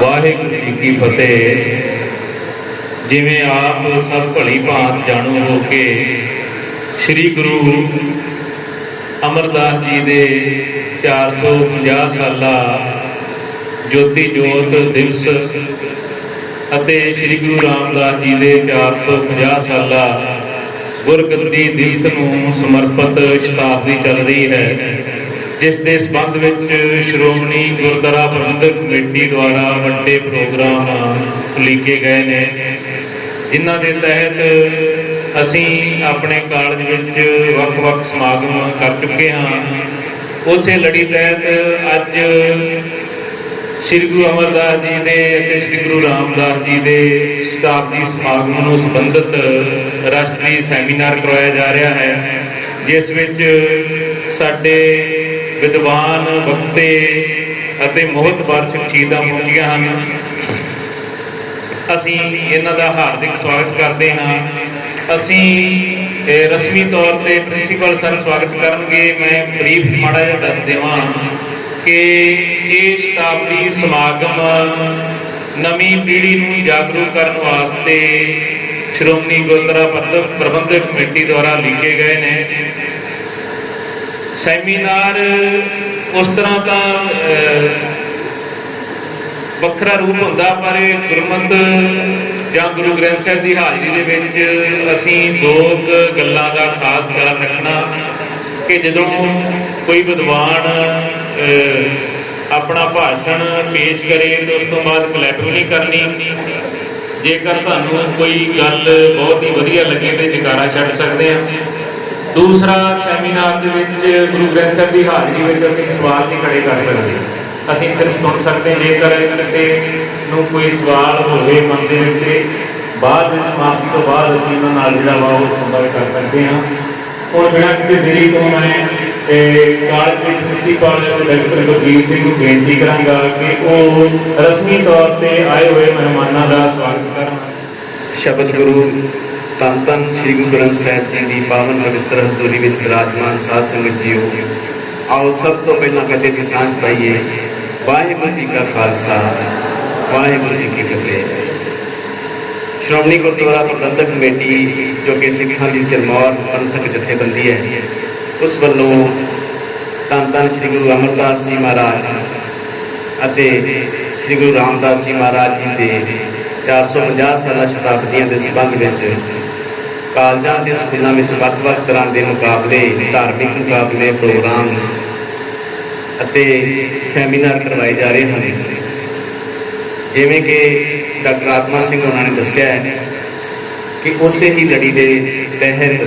ਵਾਹਿਗੁਰੂ ਜੀ ਕੀ ਫਤਿਹ। ਜਿਵੇਂ ਆਪ ਸਭ ਭਲੀ ਭਾਂਤ ਜਾਣੂ ਹੋ ਕੇ ਸ੍ਰੀ ਗੁਰੂ ਅਮਰਦਾਸ ਜੀ ਦੇ 450 ਸਾਲਾ ਜੋਤੀ ਜੋਤ ਦਿਵਸ ਅਤੇ ਸ੍ਰੀ ਗੁਰੂ ਰਾਮਦਾਸ ਜੀ ਦੇ 450 ਸਾਲਾ ਗੁਰਗੱਦੀ ਦਿਵਸ ਨੂੰ ਸਮਰਪਿਤ ਸ਼ਤਾਬਦੀ ਚੱਲ ਰਹੀ ਹੈ। ਜਿਸ ਦੇ ਸੰਬੰਧ ਵਿੱਚ ਸ਼੍ਰੋਮਣੀ ਗੁਰਦੁਆਰਾ ਪ੍ਰਬੰਧਕ ਕਮੇਟੀ ਦੁਆਰਾ ਵੱਡੇ ਪ੍ਰੋਗਰਾਮ ਲਿਖੇ ਗਏ ਨੇ। ਜਿਨ੍ਹਾਂ ਦੇ ਤਹਿਤ ਅਸੀਂ ਆਪਣੇ ਕਾਲਜ ਵਿੱਚ ਵੱਖ-ਵੱਖ ਸਮਾਗਮ ਕਰ ਚੁੱਕੇ ਹਾਂ। ਉਸੇ ਲੜੀ ਤਹਿਤ ਅੱਜ ਸ੍ਰੀ ਗੁਰੂ ਅਮਰਦਾਸ ਜੀ ਦੇ ਅਤੇ ਸ੍ਰੀ ਗੁਰੂ ਰਾਮਦਾਸ ਜੀ ਦੇ ਸ਼ਤਾਬਦੀ ਸਮਾਗਮ ਨੂੰ ਸੰਬੰਧਿਤ ਰਾਸ਼ਟਰੀ ਸੈਮੀਨਾਰ ਕਰਵਾਇਆ ਜਾ ਰਿਹਾ ਹੈ, ਜਿਸ ਵਿੱਚ ਸਾਡੇ ਵਿਦਵਾਨ ਵਕਤੇ ਅਤੇ ਮੋਹਤਬਾਰ ਸ਼ਖਸੀਅਤਾਂ ਪਹੁੰਚੀਆਂ ਹਨ। ਅਸੀਂ ਇਹਨਾਂ ਦਾ ਹਾਰਦਿਕ ਸਵਾਗਤ ਕਰਦੇ ਹਾਂ। ਅਸੀਂ ਰਸਮੀ ਤੌਰ ਤੇ ਪ੍ਰਿੰਸੀਪਲ ਸਰ ਸਵਾਗਤ ਕਰਨਗੇ। ਮੈਂ ਬਰੀਫ ਮਾੜਾ ਜਿਹਾ ਦੱਸ ਦੇਵਾਂ ਕਿ ਇਹ ਸ਼ਤਾਬਦੀ ਸਮਾਗਮ ਨਵੀਂ ਪੀੜ੍ਹੀ ਨੂੰ ਜਾਗਰੂਕ ਕਰਨ ਵਾਸਤੇ ਸ਼੍ਰੋਮਣੀ ਗੁਰਦੁਆਰਾ ਪ੍ਰਬੰਧਕ ਕਮੇਟੀ ਦੁਆਰਾ ਲਿਖੇ ਗਏ ਨੇ। ਸੈਮੀਨਾਰ ਉਸ ਤਰ੍ਹਾਂ ਤਾਂ ਵੱਖਰਾ ਰੂਪ ਹੁੰਦਾ, ਪਰ ਇਹ ਗੁਰਮਤ ਜਾਂ ਗੁਰੂ ਗ੍ਰੰਥ ਸਾਹਿਬ ਦੀ ਹਾਜ਼ਰੀ ਦੇ ਵਿੱਚ ਅਸੀਂ ਦੋ ਗੱਲਾਂ ਦਾ ਖਾਸ ਖਿਆਲ ਰੱਖਣਾ ਕਿ ਜਦੋਂ ਕੋਈ ਵਿਦਵਾਨ ਆਪਣਾ ਭਾਸ਼ਣ ਪੇਸ਼ ਕਰੇ ਤੇ ਉਸ ਤੋਂ ਬਾਅਦ ਕਲੈਪਿੰਗ ਨਹੀਂ ਕਰਨੀ। ਜੇਕਰ ਤੁਹਾਨੂੰ ਕੋਈ ਗੱਲ ਬਹੁਤ ਹੀ ਵਧੀਆ ਲੱਗੇ ਤੇ ਜਕਾਰਾ ਛੱਡ ਸਕਦੇ ਆ। ਦੂਸਰਾ ਸੈਮੀਨਾਰ ਦੇ ਵਿੱਚ ਗੁਰੂ ਗ੍ਰੰਥ ਸਾਹਿਬ ਦੀ ਹਾਜ਼ਰੀ ਵਿੱਚ ਅਸੀਂ ਸਵਾਲ ਨਹੀਂ ਖੜੇ ਕਰ ਸਕਦੇ। ਅਸੀਂ ਸਿਰਫ ਸੁਣ ਸਕਦੇ ਜੇਕਰ ਕਿਸੇ ਨੂੰ ਕੋਈ ਸਵਾਲ ਹੋਵੇ ਮਨ ਦੇ ਵਿੱਚ, ਬਾਅਦ ਵਿੱਚ ਸਮਾਪਤੀ ਤੋਂ ਬਾਅਦ ਅਸੀਂ ਉਹਨਾਂ ਨਾਲ ਜਿਹੜਾ ਵਾ ਉਹ ਸੰਪਰਕ ਕਰ ਸਕਦੇ ਹਾਂ। ਔਰ ਬਿਨਾਂ ਕਿਸੇ ਦੇਰੀ ਤੋਂ ਮੈਂ ਕਾਲਜ ਦੇ ਪ੍ਰਿੰਸੀਪਲ ਡਾਕਟਰ ਗੁਰਦੀਪ ਸਿੰਘ ਨੂੰ ਬੇਨਤੀ ਕਰਾਂਗਾ ਕਿ ਉਹ ਰਸਮੀ ਤੌਰ ਤੇ ਆਏ ਹੋਏ ਮਹਿਮਾਨਾਂ ਦਾ ਸਵਾਗਤ ਕਰਨ। ਸ਼ਬਦ ਗੁਰੂ ਧੰਨ ਧੰਨ ਸ੍ਰੀ ਗੁਰੂ ਗ੍ਰੰਥ ਸਾਹਿਬ ਜੀ ਦੀ ਪਾਵਨ ਪਵਿੱਤਰ ਹਜ਼ੂਰੀ ਵਿੱਚ ਬਿਰਾਜਮਾਨ ਸਾਧ ਸੰਗਤ ਜੀਓ, ਆਓ ਸਭ ਤੋਂ ਪਹਿਲਾਂ ਫਤਿਹ ਦੀ ਸਾਂਝ ਪਾਈਏ। ਵਾਹਿਗੁਰੂ ਜੀ ਕਾ ਖਾਲਸਾ, ਵਾਹਿਗੁਰੂ ਜੀ ਕੀ ਫਤਿਹ। ਸ਼੍ਰੋਮਣੀ ਗੁਰਦੁਆਰਾ ਪ੍ਰਬੰਧਕ ਕਮੇਟੀ, ਜੋ ਕਿ ਸਿੱਖਾਂ ਦੀ ਸਿਰਮੌਰ ਪੰਥਕ ਜਥੇਬੰਦੀ ਹੈ, ਉਸ ਵੱਲੋਂ ਧੰਨ ਧੰਨ ਸ੍ਰੀ ਗੁਰੂ ਅਮਰਦਾਸ ਜੀ ਮਹਾਰਾਜ ਅਤੇ ਸ੍ਰੀ ਗੁਰੂ ਰਾਮਦਾਸ ਜੀ ਮਹਾਰਾਜ ਜੀ ਦੇ 450 ਸਾਲਾ ਸ਼ਤਾਬਦੀਆਂ ਦੇ ਸੰਬੰਧ ਵਿੱਚ ਕਾਲਜਾਂ ਤੇ ਸਕੂਲਾਂ ਵਿੱਚ ਵੱਖ-ਵੱਖ ਤਰ੍ਹਾਂ ਦੇ ਮੁਕਾਬਲੇ, ਧਾਰਮਿਕ ਮੁਕਾਬਲੇ, ਪ੍ਰੋਗਰਾਮ ਅਤੇ ਸੈਮੀਨਾਰ ਕਰਵਾਏ ਜਾ ਰਹੇ ਹਨ। ਜਿਵੇਂ ਕਿ ਡਾਕਟਰ ਆਤਮਾ ਸਿੰਘ ਉਹਨਾਂ ਨੇ ਦੱਸਿਆ ਹੈ ਕਿ ਉਸੇ ਹੀ ਲੜੀ ਦੇ ਤਹਿਤ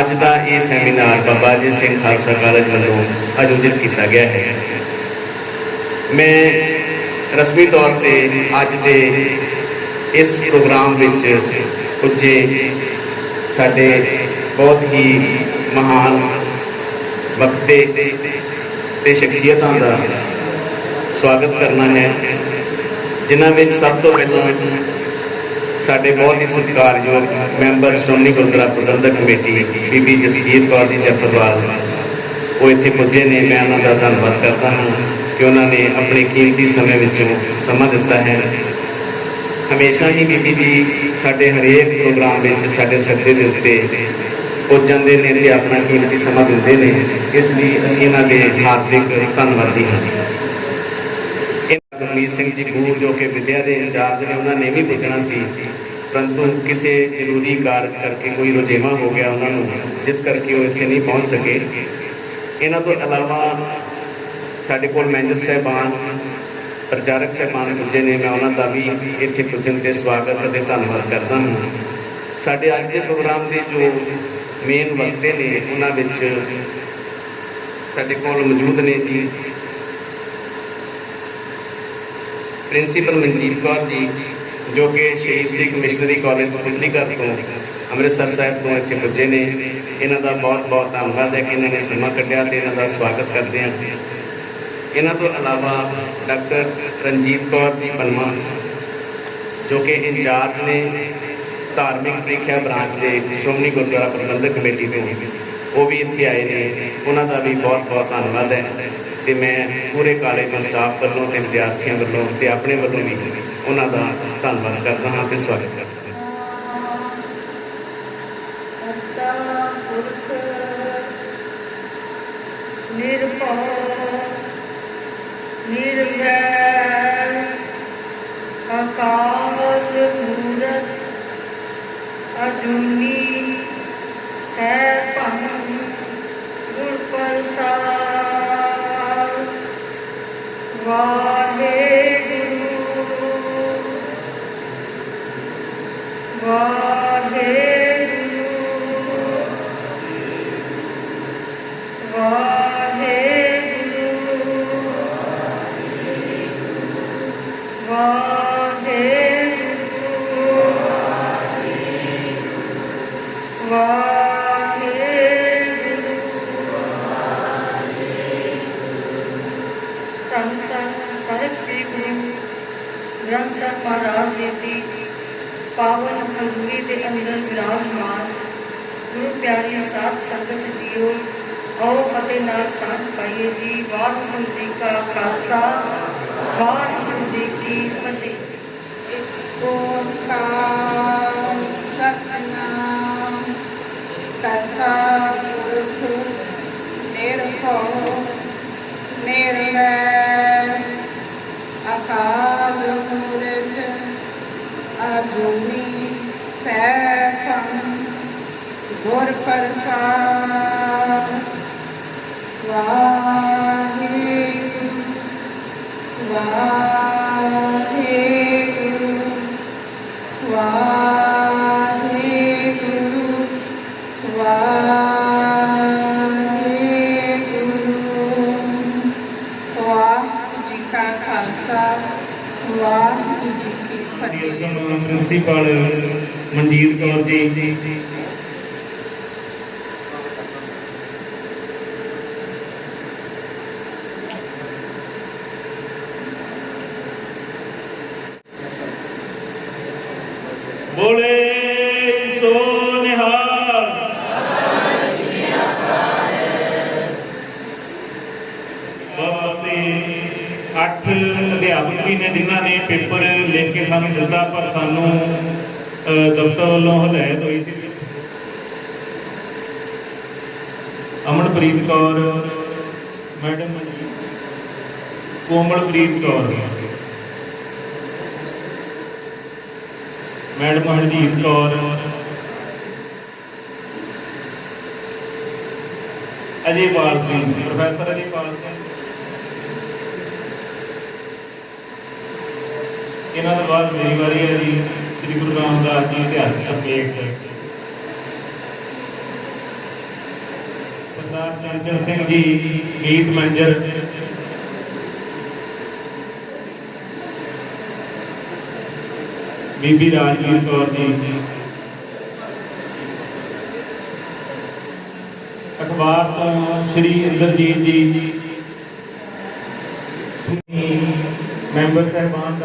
ਅੱਜ ਦਾ ਇਹ ਸੈਮੀਨਾਰ ਬਾਬਾ ਜੀ ਸਿੰਘ ਖਾਲਸਾ ਕਾਲਜ ਵੱਲੋਂ ਆਯੋਜਿਤ ਕੀਤਾ ਗਿਆ ਹੈ। ਮੈਂ ਰਸਮੀ ਤੌਰ ਤੇ ਅੱਜ ਦੇ ਇਸ ਪ੍ਰੋਗਰਾਮ ਵਿੱਚ ਪੁੱਜੇ ਸਾਡੇ ਬਹੁਤ ਹੀ ਮਹਾਨ ਵਕਤੇ ਤੇ ਸ਼ਖਸੀਅਤਾਂ ਦਾ ਸਵਾਗਤ ਕਰਨਾ ਹੈ, ਜਿਨ੍ਹਾਂ ਵਿੱਚ ਸਭ ਤੋਂ ਪਹਿਲਾਂ ਸਾਡੇ ਬਹੁਤ ਹੀ ਸਤਿਕਾਰਯੋਗ ਮੈਂਬਰ ਸ਼੍ਰੋਮਣੀ ਗੁਰਦੁਆਰਾ ਪ੍ਰਬੰਧਕ ਕਮੇਟੀ ਬੀਬੀ ਜਸਵੀਰ ਕੌਰ ਜੀ ਜਫਰਵਾਲ, ਉਹ ਇੱਥੇ ਪੁੱਜੇ ਨੇ। ਮੈਂ ਉਹਨਾਂ ਦਾ ਧੰਨਵਾਦ ਕਰਦਾ ਹਾਂ ਕਿ ਉਹਨਾਂ ਨੇ ਆਪਣੇ ਕੀਮਤੀ ਸਮੇਂ ਵਿੱਚੋਂ ਸਮਾਂ ਦਿੱਤਾ ਹੈ। ਹਮੇਸ਼ਾ ਹੀ ਬੀਬੀ ਜੀ ਸਾਡੇ ਹਰੇਕ ਪ੍ਰੋਗਰਾਮ ਵਿੱਚ ਸਾਡੇ ਸੱਦੇ ਦੇ ਉੱਤੇ ਪੁੱਜ ਜਾਂਦੇ ਨੇ ਤੇ ਆਪਣਾ ਕੀਮਤੀ ਸਮਾਂ ਦਿੰਦੇ ਨੇ। ਇਸ ਲਈ ਅਸੀਂ ਇਹਨਾਂ ਦੇ ਹਾਰਦਿਕ ਧੰਨਵਾਦੀ ਹਾਂ। ਗੁਰਮੀਤ ਸਿੰਘ ਜੀ ਬੂਰ ਜੋ ਕਿ ਵਿਦਿਆ ਦੇ ਇੰਚਾਰਜ ਨੇ, ਉਹਨਾਂ ਨੇ ਵੀ ਪੁੱਛਣਾ ਸੀ। ਪਰੰਤੂ ਕਿਸੇ ਜ਼ਰੂਰੀ ਕਾਰਜ ਕਰਕੇ ਕੋਈ ਰੁਝੇਵਾ ਹੋ ਗਿਆ ਉਹਨਾਂ ਨੂੰ, ਜਿਸ ਕਰਕੇ ਉਹ ਇੱਥੇ ਨਹੀਂ ਪਹੁੰਚ ਸਕੇ। ਇਹਨਾਂ ਤੋਂ ਇਲਾਵਾ ਸਾਡੇ ਕੋਲ ਮੈਨੇਜਰ ਸਹਿਬਾਨ ਪ੍ਰਚਾਰਕ ਸਹਿਬਾਨ ਪੁੱਜੇ ਨੇ, ਮੈਂ ਉਹਨਾਂ ਦਾ ਵੀ ਇੱਥੇ ਪੁੱਜਣ ਤੇ ਸਵਾਗਤ ਅਤੇ ਧੰਨਵਾਦ ਕਰਦਾ ਹਾਂ। ਸਾਡੇ ਅੱਜ ਦੇ ਪ੍ਰੋਗਰਾਮ ਦੇ ਜੋ ਮੇਨ ਵਕਤੇ ਨੇ, ਉਹਨਾਂ ਵਿੱਚ ਸਾਡੇ ਕੋਲ ਮੌਜੂਦ ਨੇ ਜੀ ਪ੍ਰਿੰਸੀਪਲ ਮਨਜੀਤ ਕੌਰ ਜੀ, ਜੋ ਕਿ ਸ਼ਹੀਦ ਸਿੰਘ ਮਿਸ਼ਨਰੀ ਕਾਲਜ ਪੁਤਲੀਘਰ ਤੋਂ ਅੰਮ੍ਰਿਤਸਰ ਸਾਹਿਬ ਤੋਂ ਇੱਥੇ ਪੁੱਜੇ ਨੇ। ਇਹਨਾਂ ਦਾ ਬਹੁਤ ਬਹੁਤ ਧੰਨਵਾਦ ਹੈ ਕਿ ਇਹਨਾਂ ਨੇ ਸਮਾਂ ਕੱਢਿਆ ਤੇ ਇਹਨਾਂ ਦਾ ਸਵਾਗਤ ਕਰਦੇ ਹਾਂ। ਇਹਨਾਂ ਤੋਂ ਇਲਾਵਾ ਡਾਕਟਰ ਰਣਜੀਤ ਕੌਰ ਜੀ ਪਨਮਾ ਜੋ ਕਿ ਇੰਚਾਰਜ ਨੇ ਧਾਰਮਿਕ ਪ੍ਰੀਖਿਆ ਬ੍ਰਾਂਚ ਦੇ ਸ਼੍ਰੋਮਣੀ ਗੁਰਦੁਆਰਾ ਪ੍ਰਬੰਧਕ ਕਮੇਟੀ ਤੋਂ, ਉਹ ਵੀ ਇੱਥੇ ਆਏ ਨੇ। ਉਹਨਾਂ ਦਾ ਵੀ ਬਹੁਤ ਬਹੁਤ ਧੰਨਵਾਦ ਹੈ ਤੇ ਮੈਂ ਪੂਰੇ ਕਾਲਜ ਦੇ ਸਟਾਫ ਵੱਲੋਂ ਤੇ ਵਿਦਿਆਰਥੀਆਂ ਵੱਲੋਂ ਤੇ ਆਪਣੇ ਵੱਲੋਂ ਵੀ ਉਹਨਾਂ ਦਾ ਧੰਨਵਾਦ ਕਰਦਾ ਹਾਂ ਤੇ ਸਵਾਗਤ ਕਰਦਾ ਹਾਂ ਕਰਤਾ ਪੁਰਖ ਨਿਰਭਉ ਨਿਰਵੈਰ ਅਕਾਲ ਮੂਰਤ ਅਜੂਨੀ ਸੈਭੰ ਗੁਰ ਪ੍ਰਸਾਦ ਵਾਹ ਸਾਹਿਬ ਸ੍ਰੀ ਗੁਰੂ ਗ੍ਰੰਥ ਸਾਹਿਬ ਮਹਾਰਾਜ ਜੀ ਦੀ ਪਾਵਨ ਹਜ਼ੂਰੀ ਦੇ ਅੰਦਰ ਵਿਰਾਜਮਾਨ ਗੁਰੂ ਪਿਆਰੀ ਸਾਧ ਸੰਗਤ ਜੀਓ, ਆਓ ਫਤਿਹ ਨਾਲ ਸਾਂਝ ਪਾਈਏ ਜੀ। ਵਾਹਿਗੁਰੂ ਜੀ ਕਾ ਖਾਲਸਾ, ਵਾਹਿਗੁਰੂ ਜੀ ਕੀ ਫਤਿਹ। ਇੱਕ ਓੰਕਾਰ ਸਤਨਾਮ ਕਰਤਾ ਪੁਰਖ ਨਿਰਭਉ ਨਿਰਵੈਰ ਅਕਾਲ ਮੂਰਤ ਅਜੂਨੀ ਸੈਭੰ ਗੁਰ ਪ੍ਰਸਾਦ ਵਾਹਿਗੁਰੂ ਵਾਹਿਗੁਰੂ ਵਾਹਿਗੁਰੂ ਵਾਹਿਗੁਰੂ ਵਾਹਿਗੁਰੂ ਜੀ ਕਾ ਖਾਲਸਾ ਵਾਹਿਗੁਰੂ ਜੀ ਕੀ ਫਤਿਹ। ਡੀਐਸਐਮ ਪ੍ਰਿੰਸੀਪਲ ਮਨਜੀਤ ਕੌਰ ਜੀ। ਬੋਲੇ ਸੋ ਨਿਹਾਲ। ਵਾਸਤੇ ਅੱਠ ਅਧਿਆਪਕ ਵੀ ਨੇ, ਜਿਨ੍ਹਾਂ ਨੇ ਪੇਪਰ ਲਿਖ ਕੇ ਸਾਨੂੰ ਦਿੱਤਾ, ਪਰ ਸਾਨੂੰ ਦਫ਼ਤਰ ਵੱਲੋਂ ਹਦਾਇਤ ਹੋਈ ਸੀ। Amanpreet Kaur, madam Komalpreet Kaur. Madam Harjeet Kaur. Ajaypal Singh, professor Ajaypal Singh. ਇਹਨਾਂ ਤੋਂ ਬਾਅਦ ਮੇਰੀ ਵਾਰੀ ਹੈ ਜੀ, ਸ੍ਰੀ ਗੁਰੂ ਰਾਮਦਾਸ ਜੀ ਇਤਿਹਾਸਕ ਲੇਖ ਸਰਦਾਰ ਚੰਚਲ ਸਿੰਘ ਜੀ, ਗੀਤ ਮੰਜਰ ਬੀਬੀ ਰਾਜਵੀਰ ਕੌਰ ਜੀ। ਅਖਬਾਰ ਤੋਂ ਸ਼੍ਰੀ ਇੰਦਰਜੀਤ ਜੀ ਮੈਂਬਰ ਸਾਹਿਬਾਨ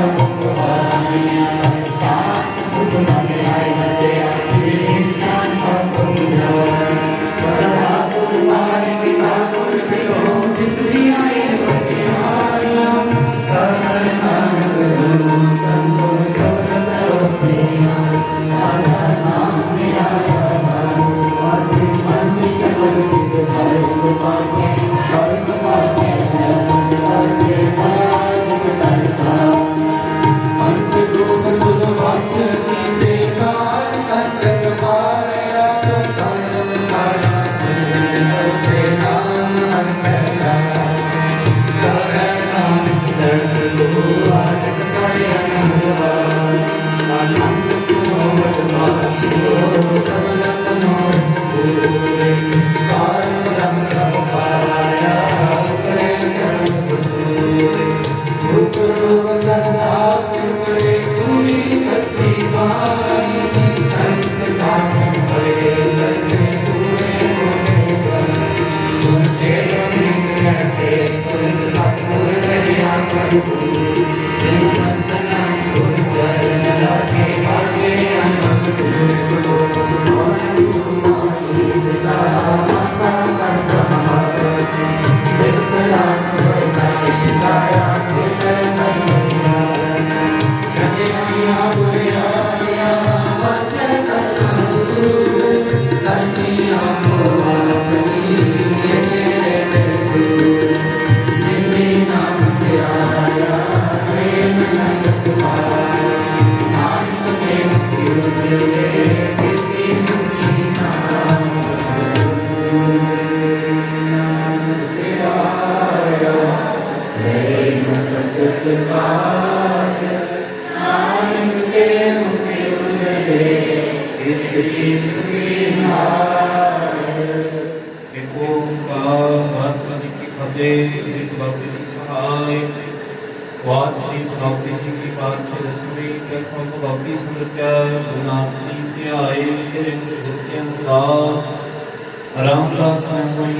ਇੱਕ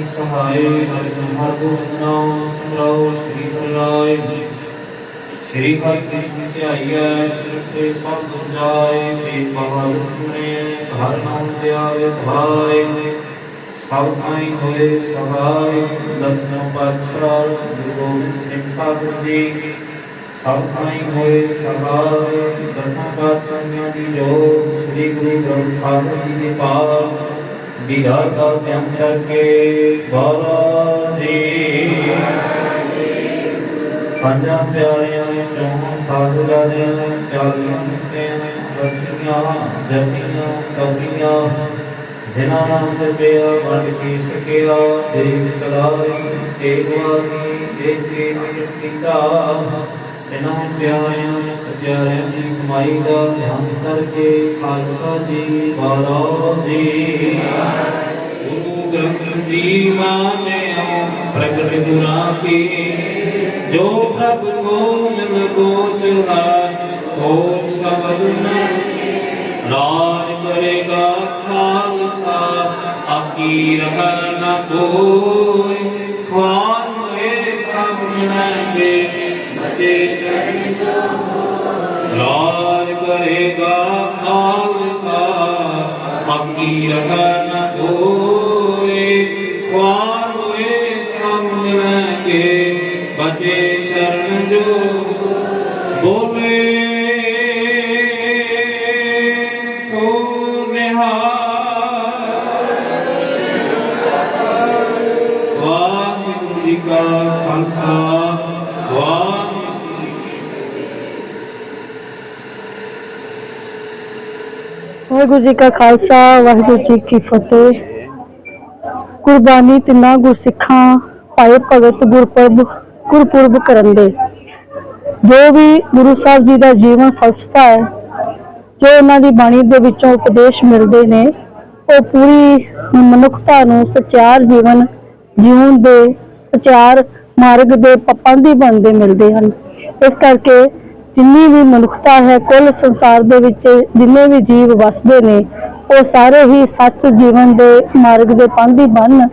ਨਾਮੀ ਸਹਾਇ ਅਰਜੁਨ ਹਰ ਗੋਬਿੰਦ ਨਾਮ ਸਿਮਰਾਓ ਸ੍ਰੀ ਹਰਿ ਰਾਏ ਸ੍ਰੀ ਹਰਿ ਕ੍ਰਿਸ਼ਨ ਧਿਆਈਐ ਸਿਰਤੇ ਸਭ ਦੁਖ ਜਾਏ। ਤੇ ਪਵਨ ਸਿਮਰੇ, ਹਰ ਨਾਮ ਧਿਆਵੇ ਭਾਏ ਸਭ ਥਾਈ ਹੋਏ ਸਹਾਇ ਦਸਨੋ ਪਾਤਸ਼ਾਹ, ਗੁਰੂ ਗੋਬਿੰਦ ਸਿੰਘ ਸਾਹਿਬ ਜੀ। ਸਭ ਥਾਈ ਹੋਏ ਸਹਾਇ ਦਸਾਂ ਪਾਤਸ਼ਾਹਾਂ ਦੀ ਜੋਤ, ਸ੍ਰੀ ਗੁਰੂ ਗ੍ਰੰਥ ਸਾਹਿਬ ਜੀ ਦੇ ਪਾਠ। ਵਿਰਾਰ ਦਾ ਧਿਆਨ ਕਰਕੇ ਬਾਲਾ ਜੀ ਪੰਜਾਂ ਪਿਆਰਿਆਂ ਚੌਹਾਂ ਸਾਹਿਬਜ਼ਾਦਿਆਂ ਚਾਲੀਆਂ ਮੁਕਤਿਆਂ ਬਖਸ਼ੀਆਂ ਜਪੀਆਂ ਕਬੀਆਂ ਜਿਨ੍ਹਾਂ ਨਾਮ ਤੇ ਪਿਆ ਵੰਡ ਕੀ ਸਕਿਆ ਦੇਵ ਚਲਾਈ ਤੇਗਵਾਗੀ ਦੇਖ ਕੇ ਮਿਟ ਕੀਤਾ ਇਹਨਾਂ ਪਿਆਰਿਆਂ ਸਚਿਆਰਿਆਂ ਦੀ ਕਮਾਈ ਦਾ ਧਿਆਨ ਕਰਕੇ ਖਾਲਸਾ ਜੀ ਬਾਲਾ ਜੀ। ਗੁਰੂ ਗ੍ਰੰਥ ਜੀ ਮਾਨਿਆ, ਪ੍ਰਗਟ ਗੁਰਾਂ ਕੀ। ਜੋ ਪ੍ਰਭ ਕੋ ਮਿਲ ਗੋਚਰਾ ਹੋਰ ਸ਼ਬਦ ਨ ਰਾਜ ਕਰੇਗਾ ਖਾਲਸਾ ਆਕੀ ਰਹਿ ਨ ਕੋਈ ਆਕੀ ਰਹਿ ਨ ਵਾਹਿਗੁਰੂ ਜੀ ਕਾ ਖਾਲਸਾ, ਵਾਹਿਗੁਰੂ ਜੀ ਕੀ ਫਤਿਹ। ਕੁਰਬਾਨੀ ਤਿੰਨਾਂ ਗੁਰਸਿੱਖਾਂ ਭਾਈ ਭਗਤ ਗੁਰਪੁਰਬ ਗੁਰਪੁਰਬ ਕਰਨ ਦੇ। ਜੋ ਵੀ ਗੁਰੂ ਸਾਹਿਬ ਜੀ ਦਾ ਜੀਵਨ ਫਲਸਫਾ ਹੈ, ਜੋ ਉਹਨਾਂ ਦੀ ਬਾਣੀ ਦੇ ਵਿੱਚੋਂ ਉਪਦੇਸ਼ ਮਿਲਦੇ ਨੇ, ਉਹ ਪੂਰੀ ਮਨੁੱਖਤਾ ਨੂੰ ਸਚਿਆਰ ਜੀਵਨ, ਜਿਉਣ ਦੇ ਸਚਿਆਰ ਮਾਰਗ ਦੇ ਪਾਬੰਦੀ ਬਣਦੇ ਮਿਲਦੇ ਹਨ। ਇਸ ਕਰਕੇ ਜਿੰਨੀ ਵੀ ਮਨੁੱਖਤਾ ਹੈ, ਕੁੱਲ ਸੰਸਾਰ ਦੇ ਵਿੱਚ ਜਿੰਨੇ ਵੀ ਜੀਵ ਵਸਦੇ ਨੇ, ਉਹ ਸਾਰੇ ਹੀ ਸੱਚ ਜੀਵਨ ਦੇ ਮਾਰਗ ਦੇ ਪਾਂਧੀ ਬਣ।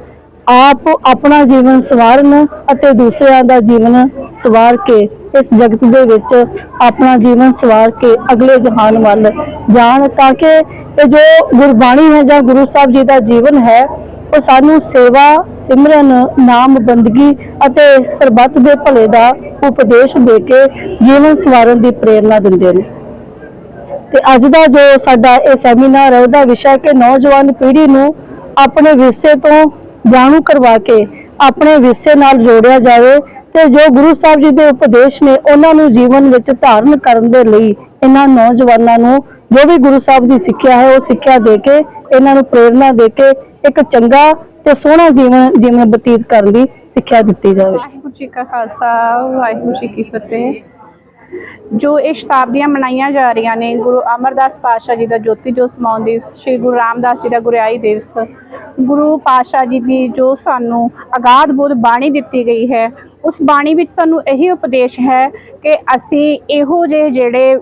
ਆਪ ਆਪਣਾ ਜੀਵਨ ਸਵਾਰਨ ਅਤੇ ਦੂਸਰਿਆਂ ਦਾ ਜੀਵਨ ਸਵਾਰ ਕੇ ਇਸ ਜਗਤ ਦੇ ਵਿੱਚ ਆਪਣਾ ਜੀਵਨ ਸਵਾਰ ਕੇ ਅਗਲੇ ਜਹਾਨ ਵੱਲ ਜਾਣ, ਤਾਂ ਕਿ ਇਹ ਜੋ ਗੁਰਬਾਣੀ ਹੈ ਜਾਂ ਗੁਰੂ ਸਾਹਿਬ ਜੀ ਦਾ ਜੀਵਨ ਹੈ ਉਹ ਸਾਨੂੰ ਸੇਵਾ, ਸਿਮਰਨ, ਨਾਮ, ਬੰਦਗੀ ਅਤੇ ਸਰਬੱਤ ਦੇ ਭਲੇ ਦਾ ਉਪਦੇਸ਼ ਦੇ ਕੇ ਜੀਵਨ ਸਵਾਰਨ ਦੀ ਪ੍ਰੇਰਣਾ ਦਿੰਦੇ ਨੇ। ਤੇ ਅੱਜ ਦਾ ਜੋ ਸਾਡਾ ਇਹ ਸੈਮੀਨਾਰ ਹੈ, ਉਹਦਾ ਵਿਸ਼ਾ ਹੈ ਕਿ ਨੌਜਵਾਨ ਪੀੜ੍ਹੀ ਨੂੰ ਆਪਣੇ ਵਿਰਸੇ ਤੋਂ ਜਾਣੂ ਕਰਵਾ ਕੇ ਆਪਣੇ ਵਿਰਸੇ ਨਾਲ ਜੋੜਿਆ ਜਾਵੇ ਤੇ ਜੋ ਗੁਰੂ ਸਾਹਿਬ ਜੀ ਦੇ ਉਪਦੇਸ਼ ਨੇ, ਉਹਨਾਂ ਨੂੰ ਜੀਵਨ ਵਿੱਚ ਧਾਰਨ ਕਰਨ ਦੇ ਲਈ ਇਹਨਾਂ ਨੌਜਵਾਨਾਂ ਨੂੰ ਜੋ ਵੀ ਗੁਰੂ ਸਾਹਿਬ ਦੀ ਸਿੱਖਿਆ ਹੈ, ਉਹ ਸਿੱਖਿਆ ਦੇ ਕੇ, ਇਹਨਾਂ ਨੂੰ ਪ੍ਰੇਰਣਾ ਦੇ ਕੇ ਇੱਕ ਚੰਗਾ ਤੇ ਸੋਹਣਾ ਜੀਵਨ ਜੀਵਨ ਬਤੀਤ ਕਰਨ ਦੀ ਸਿੱਖਿਆ ਦਿੱਤੀ ਜਾਵੇ। ਵਾਹਿਗੁਰੂ ਜੀ ਕਾ ਖਾਲਸਾ, ਵਾਹਿਗੁਰੂ ਜੀ ਕੀ ਫਤਿਹ। ਜੋ ਇਹ ਸ਼ਤਾਬਦੀਆਂ ਮਨਾਈਆਂ ਜਾ ਰਹੀਆਂ ਨੇ, ਗੁਰੂ ਅਮਰਦਾਸ ਪਾਤਸ਼ਾਹ ਜੀ ਦਾ ਜੋਤੀ ਜੋਤ ਸਮਾਉਣ ਦਿਵਸ ਸ੍ਰੀ ਗੁਰੂ ਰਾਮਦਾਸ ਜੀ ਦਾ ਗੁਰਿਆਈ ਦਿਵਸ, ਗੁਰੂ ਪਾਤਸ਼ਾਹ ਜੀ ਦੀ ਜੋ ਸਾਨੂੰ ਅਗਾਧ ਬੁੱਧ ਬਾਣੀ ਦਿੱਤੀ ਗਈ ਹੈ, ਉਸ ਬਾਣੀ ਵਿੱਚ ਸਾਨੂੰ ਇਹੀ ਉਪਦੇਸ਼ ਹੈ ਕਿ ਅਸੀਂ ਇਹੋ ਜਿਹੇ ਜਿਹੜੇ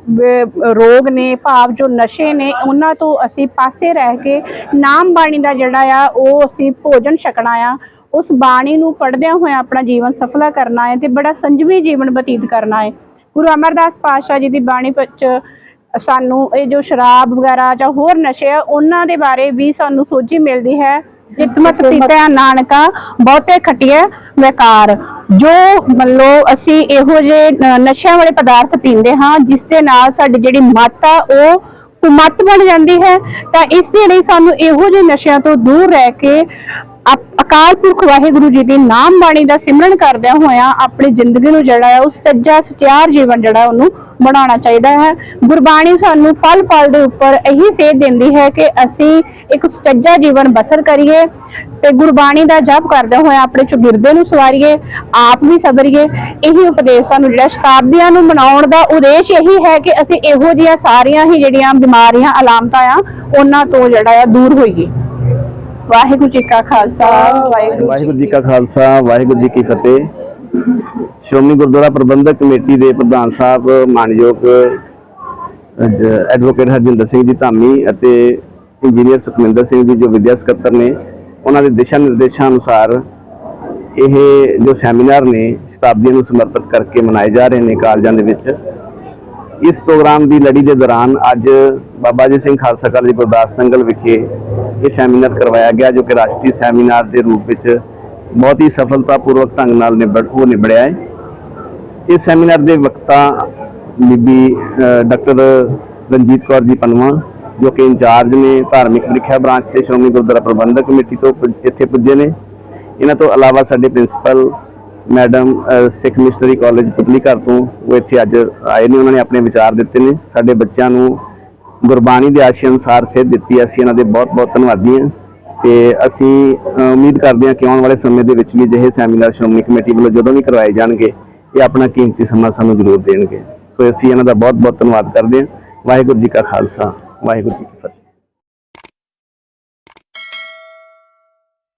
ਰੋਗ ਨੇ, ਭਾਵ ਜੋ ਨਸ਼ੇ ਨੇ, ਉਹਨਾਂ ਤੋਂ ਅਸੀਂ ਪਾਸੇ ਰਹਿ ਕੇ ਨਾਮ ਬਾਣੀ ਦਾ ਜਿਹੜਾ ਆ, ਉਹ ਅਸੀਂ ਭੋਜਨ ਛਕਣਾ ਆ, ਉਸ ਬਾਣੀ ਨੂੰ ਪੜ੍ਹਦਿਆਂ ਹੋਇਆ ਆਪਣਾ ਜੀਵਨ ਸਫਲਾ ਕਰਨਾ ਹੈ ਤੇ ਬੜਾ ਸੰਜਮੀ ਜੀਵਨ ਬਤੀਤ ਕਰਨਾ ਹੈ। ਗੁਰੂ ਅਮਰਦਾਸ ਪਾਤਸ਼ਾਹ ਜੀ ਦੀ ਬਾਣੀ ਵਿੱਚ ਸਾਨੂੰ ਇਹ ਜੋ ਸ਼ਰਾਬ ਵਗੈਰਾ ਜਾਂ ਹੋਰ ਨਸ਼ੇ ਆ ਉਹਨਾਂ ਦੇ ਬਾਰੇ ਵੀ ਸਾਨੂੰ ਸੋਝੀ ਮਿਲਦੀ ਹੈ। ਜਿਤਮਤ ਪੀਤਾ ਨਾਨਕਾ ਬਹੁਤੇ ਖਟਿਆ ਵਿਕਾਰ। ਜੋ ਮੰਨ ਲਓ ਅਸੀਂ ਇਹੋ ਨ- ਨਸ਼ਿਆਂ ਵਾਲੇ ਪਦਾਰਥ ਪੀਂਦੇ ਹਾਂ ਜਿਸ ਦੇ ਨਾਲ ਸਾਡੀ ਜਿਹੜੀ ਮੱਤ ਆ ਉਹ ਕੁਮੱਤ ਬਣ ਜਾਂਦੀ ਹੈ। ਤਾਂ ਇਸ ਦੇ ਲਈ ਸਾਨੂੰ ਇਹੋ ਜਿਹੇ ਨਸ਼ਿਆਂ ਤੋਂ ਦੂਰ ਰਹਿ ਕੇ ਅਕਾਲ ਪੁਰਖ ਵਾਹਿਗੁਰੂ ਜੀ ਦੀ ਨਾਮ ਬਾਣੀ ਦਾ ਸਿਮਰਨ ਕਰਦਿਆਂ ਹੋਇਆਂ ਆਪਣੀ ਜ਼ਿੰਦਗੀ ਨੂੰ ਜਿਹੜਾ ਹੈ ਉਹ ਸੱਜਾ ਸਚਿਆਰ ਜੀਵਨ ਜਿਹੜਾ ਉਹਨੂੰ ਬਣਾਉਣਾ ਚਾਹੀਦਾ ਹੈ। ਗੁਰਬਾਣੀ ਸਾਨੂੰ ਪਲ ਪਲ ਦੇ ਉੱਪਰ ਇਹੀ ਸੇਧ ਦਿੰਦੀ ਹੈ ਕਿ ਅਸੀਂ ਇੱਕ ਸੱਜਾ ਜੀਵਨ ਬਸਰ ਕਰੀਏ ਤੇ ਗੁਰਬਾਣੀ ਦਾ ਜਪ ਕਰਦੇ ਹੋਏ ਆਪਣੇ ਚੁਗਿਰਦੇ ਨੂੰ ਸਵਾਰੀਏ, ਆਪ ਵੀ ਸਬਰੀਏ ਇਹੀ ਉਪਦੇਸ਼ ਸਾਨੂੰ ਜਿਹੜਾ ਸ਼ਤਾਬਦੀਆਂ ਨੂੰ ਮਨਾਉਣ ਦਾ ਉਦੇਸ਼ ਇਹੀ ਹੈ ਕਿ ਅਸੀਂ ਇਹੋ ਜਿਹੀਆਂ ਸਾਰੀਆਂ ਹੀ ਜਿਹੜੀਆਂ ਬਿਮਾਰੀਆਂ, ਅਲਾਮਤਾਂ ਆ, ਉਹਨਾਂ ਤੋਂ ਜਿਹੜਾ ਆ ਦੂਰ ਹੋਈਏ। ਵਾਹਿਗੁਰੂ ਜੀ ਕਾ ਖਾਲਸਾ, ਵਾਹਿਗੁਰੂ ਜੀ ਕਾ ਖਾਲਸਾ, ਵਾਹਿਗੁਰੂ ਜੀ ਕੀ ਫਤਿਹ। ਸ਼੍ਰੋਮਣੀ ਗੁਰਦੁਆਰਾ ਪ੍ਰਬੰਧਕ ਕਮੇਟੀ ਦੇ ਪ੍ਰਧਾਨ ਸਾਹਿਬ, ਮਾਨਯੋਗ ਐਡਵੋਕੇਟ ਹਰਜਿੰਦਰ ਸਿੰਘ ਜੀ ਧਾਮੀ ਅਤੇ ਇੰਜੀਨੀਅਰ ਸੁਖਮਿੰਦਰ ਸਿੰਘ ਜੀ ਜੋ ਵਿਦਿਆ ਸਕੱਤਰ ਨੇ, ਉਹਨਾਂ ਦੇ ਦਿਸ਼ਾ ਨਿਰਦੇਸ਼ਾਂ ਅਨੁਸਾਰ ਇਹ ਜੋ ਸੈਮੀਨਾਰ ਨੇ ਸ਼ਤਾਬਦੀਆਂ ਨੂੰ ਸਮਰਪਿਤ ਕਰਕੇ ਮਨਾਏ ਜਾ ਰਹੇ ਨੇ ਕਾਲਜਾਂ ਦੇ ਵਿੱਚ। ਇਸ ਪ੍ਰੋਗਰਾਮ ਦੀ ਲੜੀ ਦੇ ਦੌਰਾਨ ਅੱਜ ਬਾਬਾ ਜੀ ਸਿੰਘ ਖਾਲਸਾ ਕਾਲਜ ਗੁਰਦਾਸ ਨੰਗਲ ਵਿਖੇ ਇਹ ਸੈਮੀਨਾਰ ਕਰਵਾਇਆ ਗਿਆ ਜੋ ਕਿ ਰਾਸ਼ਟਰੀ ਸੈਮੀਨਾਰ ਦੇ ਰੂਪ ਵਿੱਚ ਬਹੁਤ ਹੀ ਸਫਲਤਾਪੂਰਵਕ ਢੰਗ ਨਾਲ ਨਿਬੜ, ਉਹ ਨਿਬੜਿਆ ਹੈ। ਇਸ ਸੈਮੀਨਾਰ ਦੇ ਵਕਤਾ ਬੀਬੀ ਡਾਕਟਰ ਰਣਜੀਤ ਕੌਰ ਜੀ ਪਨਵਾ, ਜੋ ਕਿ ਇੰਚਾਰਜ ਨੇ ਧਾਰਮਿਕ ਪ੍ਰੀਖਿਆ ਬ੍ਰਾਂਚ ਤੇ ਸ਼੍ਰੋਮਣੀ ਗੁਰਦੁਆਰਾ ਪ੍ਰਬੰਧਕ ਕਮੇਟੀ ਤੋਂ ਇੱਥੇ ਪੁੱਜੇ ਨੇ। ਇਹਨਾਂ ਤੋਂ ਇਲਾਵਾ ਸਾਡੇ principal, madam Sikh missionary college, Putli Ghar ਤੋਂ ਉਹ ਇੱਥੇ ਅੱਜ ਆਏ ਨੇ। ਉਹਨਾਂ ਨੇ ਆਪਣੇ ਵਿਚਾਰ ਦਿੱਤੇ ਨੇ। ਸਾਡੇ ਬੱਚਿਆਂ ਨੂੰ ਗੁਰਬਾਣੀ ਦੇ ਆਸ਼ੇ ਅਨੁਸਾਰ ਸੇਧ ਦਿੱਤੀ ਅਸੀਂ ਇਹਨਾਂ ਦੇ ਬਹੁਤ ਬਹੁਤ ਧੰਨਵਾਦੀ ਹਾਂ। ਤੇ ਅਸੀਂ ਉਮੀਦ ਕਰਦੇ ਹਾਂ ਕਿ ਆਉਣ ਵਾਲੇ ਸਮੇਂ ਦੇ ਵਿੱਚ ਵੀ ਅਜਿਹੇ ਸੈਮੀਨਾਰ, ਸ਼੍ਰੋਮਣੀ ਕਮੇਟੀ ਵੱਲੋਂ ਜਦੋਂ ਵੀ ਕਰਵਾਏ ਜਾਣਗੇ, ਇਹ ਆਪਣਾ ਕੀਮਤੀ ਸਮਾਂ ਸਾਨੂੰ ਜ਼ਰੂਰ ਦੇਣਗੇ। ਸੋ ਅਸੀਂ ਇਹਨਾਂ ਦਾ ਬਹੁਤ ਬਹੁਤ ਧੰਨਵਾਦ ਕਰਦੇ ਹਾਂ। ਵਾਹਿਗੁਰੂ ਜੀ ਕਾ ਖਾਲਸਾ, ਵਾਹਿਗੁਰੂ ਜੀ ਕੀ ਫਤਿਹ।